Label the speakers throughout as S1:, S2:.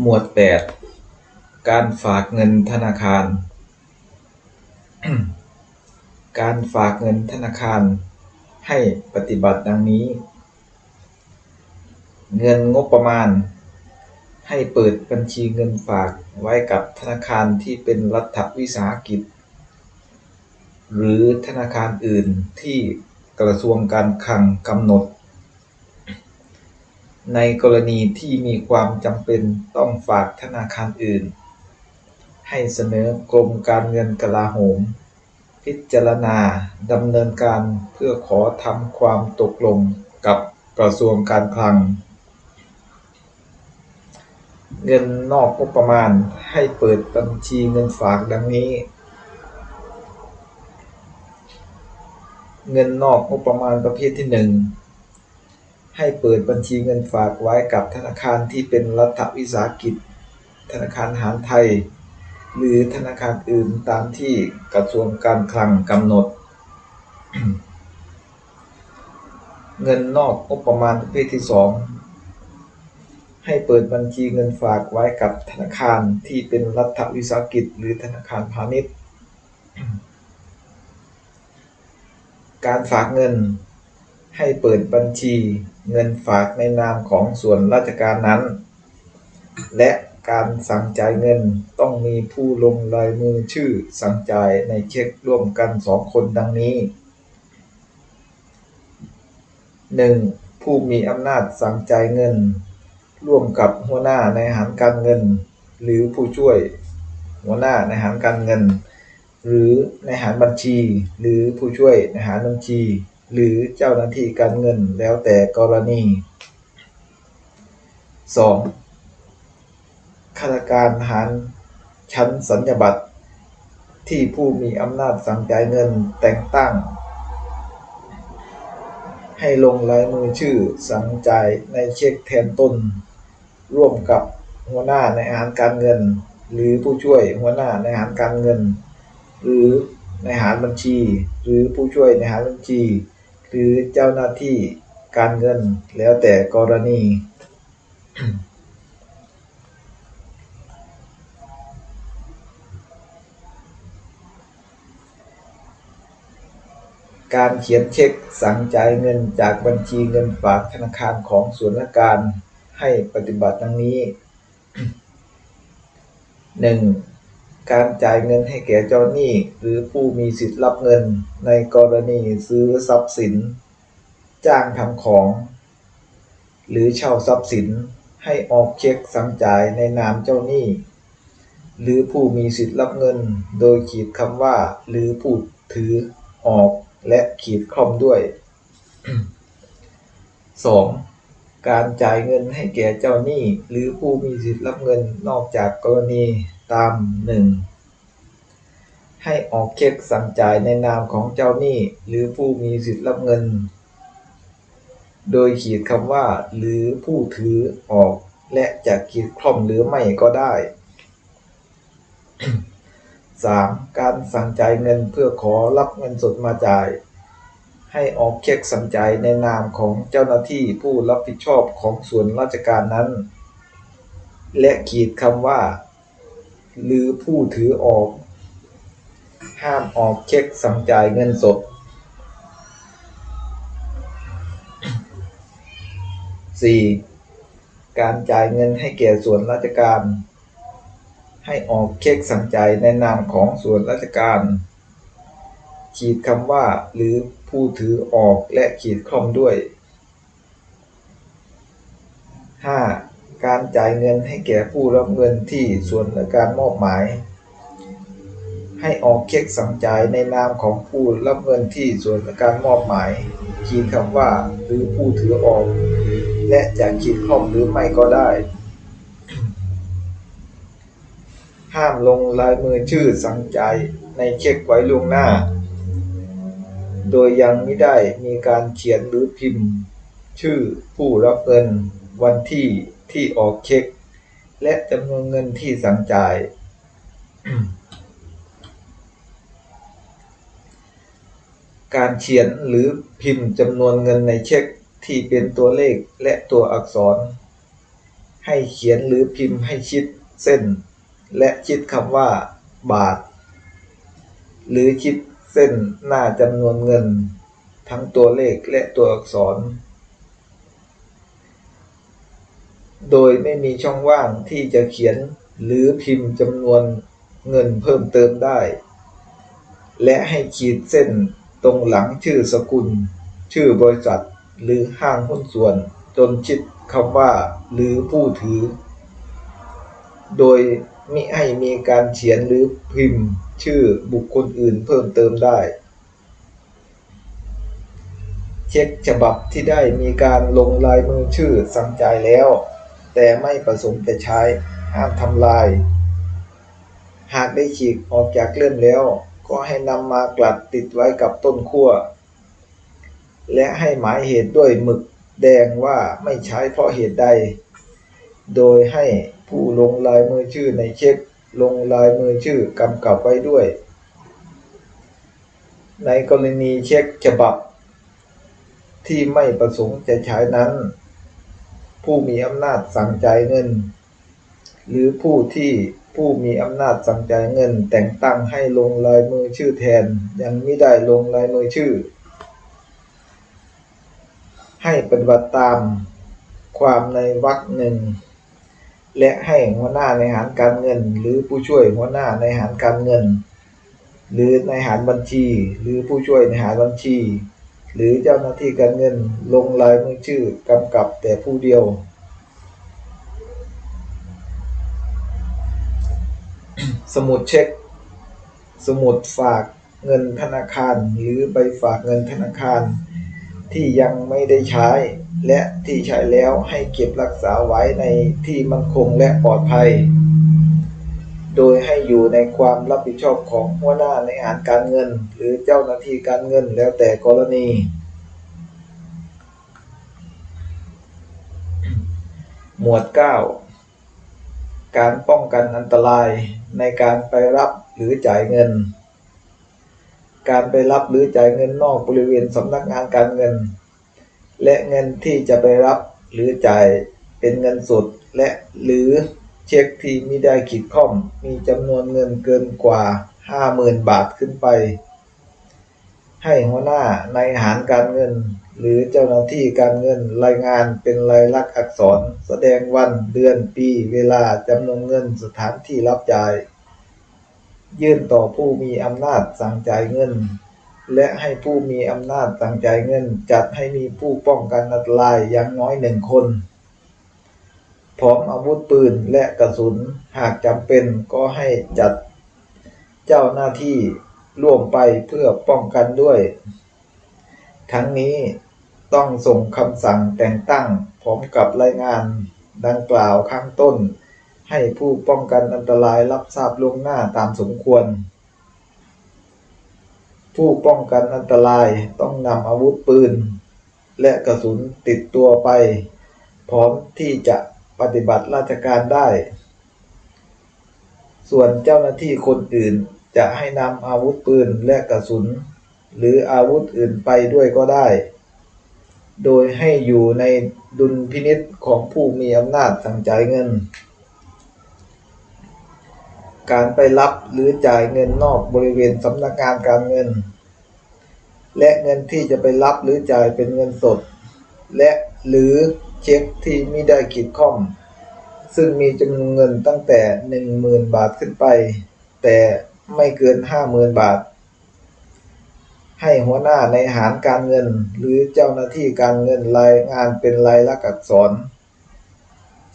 S1: หมวด8การฝากเงินธนาคาร การฝากเงินธนาคาร ให้ปฏิบัติดังนี้ เงินงบประมาณ ให้เปิดบัญชีเงินฝากไว้กับธนาคารที่เป็นรัฐวิสาหกิจ หรือธนาคารอื่นที่กระทรวงการคลังกำหนด ในกรณีที่มีความจำเป็นต้องฝากธนาคารอื่น ให้เสนอกรมการเงินกลาโหม พิจารณาดำเนินการเพื่อขอทำความตกลงกับกระทรวงการคลัง เงินนอกงบประมาณให้เปิดบัญชีเงินฝากดังนี้ เงินนอกงบประมาณประเภทที่หนึ่ง ให้เปิดบัญชีเงินฝากไว้กับธนาคารที่เป็นรัฐวิสาหกิจ ธนาคารหารไทย หรือธนาคารอื่นตามที่กระทรวงการคลังกำหนด เงินนอกงบประมาณประเภทที่สองให้เปิดบัญชีเงินฝากไว้กับธนาคารที่เป็นรัฐวิสาหกิจ หรือธนาคารพาณิชย์ การฝากเงิน ให้เปิดบัญชีเงินฝากในนามของส่วนราชการนั้น และการสั่งจ่ายเงินต้องมีผู้ลงลายมือชื่อสั่งจ่ายในเช็คร่วมกันสองคนดังนี้ 1. ผู้มีอำนาจสั่งจ่ายเงิน ร่วมกับหัวหน้าในหารการเงิน หรือผู้ช่วย หัวหน้าในหารการเงิน หรือในหารบัญชี หรือผู้ช่วยในหารบัญชี หรือเจ้าหน้าที่การเงินแล้วแต่กรณี 2. ข้าราชการทหารชั้นสัญญบัตร ที่ผู้มีอำนาจสั่งจ่ายเงินแต่งตั้ง ให้ลงลายมือชื่อสั่งจ่ายในเช็คแทนต้น ร่วมกับหัวหน้าในอาหารการเงิน หรือผู้ช่วยหัวหน้าในอาหารการเงิน หรือในหารบัญชี หรือผู้ช่วยในหารบัญชี หรือเจ้าหน้าที่การเงินแล้วแต่กรณี การเขียนเช็คสั่งจ่ายเงินจากบัญชีเงินฝากธนาคารของส่วนราชการให้ปฏิบัติดังนี้ 1. การจ่ายเงินให้แก่เจ้าหนี้หรือผู้มีสิทธิ์รับเงินในกรณีซื้อทรัพย์สิน จ้างทำของ หรือเช่าทรัพย์สินให้ออกเช็คสั่งจ่ายในนามเจ้าหนี้ หรือผู้มีสิทธิ์รับเงิน โดยขีดคำว่า หรือผู้ถือออกและขีดคล่อมด้วย 2. การจ่ายเงินให้แก่เจ้าหนี้ หรือผู้มีสิทธิ์รับเงินนอกจากกรณี ตาม 1. ให้ออกเช็คสั่งจ่ายในนามของเจ้าหนี้ หรือผู้มีสิทธิ์รับเงิน โดยขีดคำว่า หรือผู้ถือออกและจะขีดคล่อมหรือไม่ก็ได้ 3. การสั่งจ่ายเงินเพื่อขอรับเงินสดมาจ่าย ให้ออกเช็คสั่งจ่ายในนามของเจ้าหน้าที่ผู้รับผิดชอบของส่วนราชการนั้น และขีดคำว่า หรือผู้ถือออก ห้ามออกเช็คสั่งจ่ายเงินสด 4. การจ่ายเงินให้แก่ส่วนราชการ ให้ออกเช็คสั่งจ่ายในนามของส่วนราชการ ขีดคำว่าหรือผู้ถือออกและขีดคล่อมด้วย การจ่ายเงินให้แก่ผู้รับเงินที่ส่วนราชการมอบหมาย ให้ออกเช็คสั่งจ่ายในนามของผู้รับเงินที่ส่วนราชการมอบหมายขีดคำว่าหรือผู้ถือออก และจะขีดคล่อมหรือไม่ก็ได้ ห้ามลงลายมือชื่อสั่งจ่ายในเช็คไว้ล่วงหน้า โดยยังไม่ได้มีการเขียนหรือพิมพ์ ชื่อผู้รับเงินวันที่ ที่ออกเช็ค และจำนวนเงินที่สั่งจ่าย การเขียนหรือพิมพ์จำนวนเงินในเช็คที่เป็นตัวเลขและตัวอักษร ให้เขียนหรือพิมพ์ให้ชิดเส้น และชิดคำว่า บาท หรือชิดเส้นหน้าจำนวนเงิน ทั้งตัวเลขและตัวอักษร โดยไม่มีช่องว่างที่จะเขียนหรือพิมพ์จำนวนเงินเพิ่มเติมได้ และให้ขีดเส้นตรงหลังชื่อสกุล ชื่อบริษัท หรือห้างหุ้นส่วน จนชิดคำว่า หรือผู้ถือ โดยมิให้มีการเขียนหรือพิมพ์ชื่อบุคคลอื่นเพิ่มเติมได้ เช็คฉบับที่ได้มีการลงลายมือชื่อสั่งจ่ายแล้ว แต่ไม่ประสงค์จะใช้ห้ามทำลาย หากได้ฉีกออกจากเล่มแล้ว ก็ให้นำมากลัดติดไว้กับต้นขั้วและให้หมายเหตุด้วยหมึกแดงว่าไม่ใช้เพราะเหตุใด โดยให้ผู้ลงลายมือชื่อในเช็คลงลายมือชื่อกำกับไว้ด้วย ในกรณีเช็คฉบับ ที่ไม่ประสงค์จะใช้นั้น ผู้มีอำนาจสั่งจ่ายเงิน หรือผู้ที่ผู้มีอำนาจสั่งจ่ายเงิน แต่งตั้งให้ลงลายมือชื่อแทนยังไม่ได้ลงลายมือชื่อ ให้ปฏิบัติตามความในวรรคหนึ่ง และให้หัวหน้าในหารการเงิน หรือผู้ช่วยหัวหน้าในหารการเงิน หรือในหารบัญชี หรือผู้ช่วยในหารบัญชี หรือเจ้าหน้าที่การเงินลงลายมือชื่อกำกับแต่ผู้เดียว สมุดเช็ค สมุดฝากเงินธนาคาร หรือใบฝากเงินธนาคาร ที่ยังไม่ได้ใช้ และที่ใช้แล้วให้เก็บรักษาไว้ในที่มั่นคงและปลอดภัย โดยให้อยู่ในความรับผิดชอบของหัวหน้าในงานการเงิน หรือเจ้าหน้าที่การเงินแล้วแต่กรณี หมวด 9 การป้องกันอันตรายในการไปรับหรือจ่ายเงิน การไปรับหรือจ่ายเงินนอกบริเวณสำนักงานการเงิน และเงินที่จะไปรับหรือจ่ายเป็นเงินสดและหรือ เช็คที่มิได้ขีดข้อมมีจำนวนเงินเกินกว่า 50,000 บาทขึ้นไป ให้หัวหน้าในหารการเงิน หรือเจ้าหน้าที่การเงินรายงานเป็นลายลักษณ์อักษร แสดงวันเดือนปีเวลาจำนวนเงินสถานที่รับจ่าย ยื่นต่อผู้มีอำนาจสั่งจ่ายเงิน และให้ผู้มีอำนาจสั่งจ่ายเงิน จัดให้มีผู้ป้องกันอันตรายอย่างน้อยหนึ่งคน พร้อมอาวุธปืนและกระสุนหากจำเป็นก็ให้จัดเจ้าหน้าที่ร่วมไปเพื่อป้องกันด้วย ทั้งนี้ต้องส่งคำสั่งแต่งตั้งพร้อมกับรายงานดังกล่าวข้างต้น ให้ผู้ป้องกันอันตรายรับทราบล่วงหน้าตามสมควร ผู้ป้องกันอันตรายต้องนำอาวุธปืน และกระสุนติดตัวไป พร้อมที่จะ ปฏิบัติราชการได้ ส่วนเจ้าหน้าที่คนอื่นจะให้นำอาวุธปืนและกระสุน หรืออาวุธอื่นไปด้วยก็ได้ โดยให้อยู่ในดุลพินิษของผู้มีอำนาจสั่งจ่ายเงิน การไปรับหรือจ่ายเงินนอกบริเวณสำนักงานการเงิน และเงินที่จะไปรับหรือจ่ายเป็นเงินสด และหรือ เช็คที่ไม่ได้ขีดข้อมซึ่งมีจำนวนเงินตั้งแต่ 10,000 บาทขึ้นไป แต่ไม่เกิน 50,000 บาท ให้หัวหน้าในหารการเงิน หรือเจ้าหน้าที่การเงินรายงานเป็นลายลักษณ์อักษร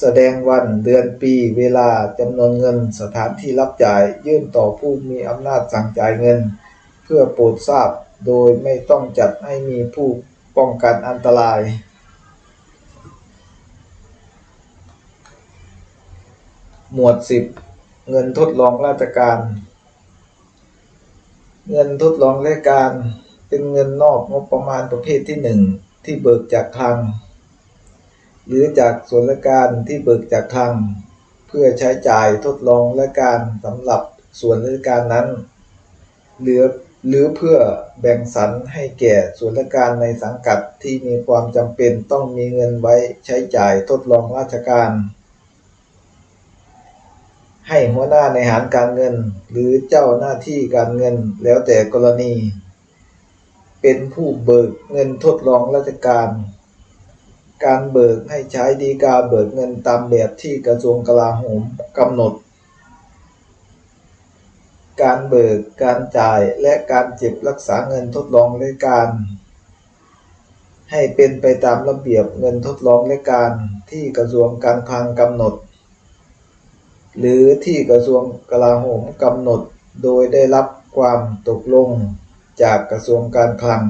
S1: แสดงวันเดือนปีเวลาจำนวนเงินสถานที่รับจ่ายยื่นต่อผู้มีอำนาจสั่งจ่ายเงิน เพื่อโปรดทราบโดยไม่ต้องจัดให้มีผู้ป้องกันอันตราย หมวด10เงินทดลองราชการ เงินทดลองราชการเป็นเงินนอกงบประมาณประเภทที่หนึ่งที่เบิกจากคลัง หรือจากส่วนราชการที่เบิกจากคลัง เพื่อใช้จ่ายทดลองราชการสำหรับส่วนราชการนั้น หรือหรือเพื่อแบ่งสรรให้แก่ส่วนราชการในสังกัดที่มีความจำเป็นต้องมีเงินไว้ใช้จ่ายทดลองราชการ ให้หัวหน้าในหารการเงิน หรือเจ้าหน้าที่การเงินแล้วแต่กรณี เป็นผู้เบิกเงินทดลองราชการ การเบิกให้ใช้ดีกาเบิกเงินตามแบบที่กระทรวงกลาโหมกำหนด การเบิกการจ่ายและการเก็บรักษาเงินทดลองรายการ ให้เป็นไปตามระเบียบเงินทดลองรายการที่กระทรวงการคลังกำหนด หรือที่กระทรวงกลาโหมกำหนดโดยได้รับความตกลงจากกระทรวงการคลัง